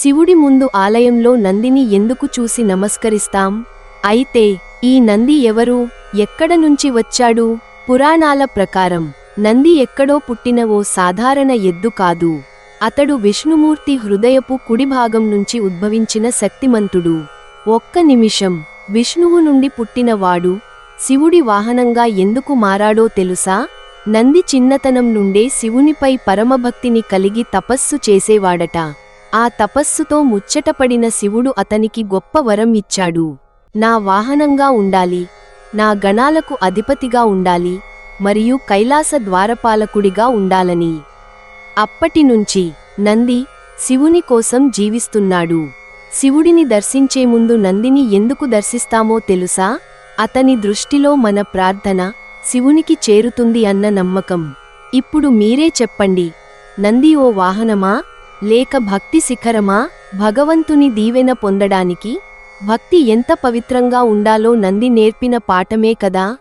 శివుడి ముందు ఆలయంలో నందిని ఎందుకు చూసి నమస్కరిస్తాం? అయితే ఈ నంది ఎవరు? ఎక్కడ నుంచి వచ్చాడు? పురాణాల ప్రకారం నంది ఎక్కడో పుట్టిన ఓ సాధారణ ఎద్దు కాదు. అతడు విష్ణుమూర్తి హృదయపు కుడి భాగం నుంచి ఉద్భవించిన శక్తిమంతుడు. ఒక్క నిమిషం విష్ణువు నుండి పుట్టినవాడు శివుడి వాహనంగా ఎందుకు మారాడో తెలుసా? నంది చిన్నతనం నుండే శివునిపై పరమభక్తిని కలిగి తపస్సు చేసేవాడట. ఆ తపస్సుతో ముచ్చటపడిన శివుడు అతనికి గొప్ప వరం ఇచ్చాడు. నా వాహనంగా ఉండాలి నా గణాలకు అధిపతిగా ఉండాలి మరియు కైలాస ద్వారపాలకుడిగా ఉండాలని. అప్పటినుంచి నంది శివుని కోసం జీవిస్తున్నాడు. శివుడిని దర్శించే ముందు నందిని ఎందుకు దర్శిస్తామో తెలుసా? అతని దృష్టిలో మన ప్రార్థన శివునికి చేరుతుంది అన్న నమ్మకం. ఇప్పుడు మీరే చెప్పండి నంది ఓ వాహనమా? లేక భక్తి శిఖరమా? భగవంతుని దీవెన పొందడానికి భక్తి ఎంత పవిత్రంగా ఉండాలో నంది నేర్పిన పాఠమే కదా?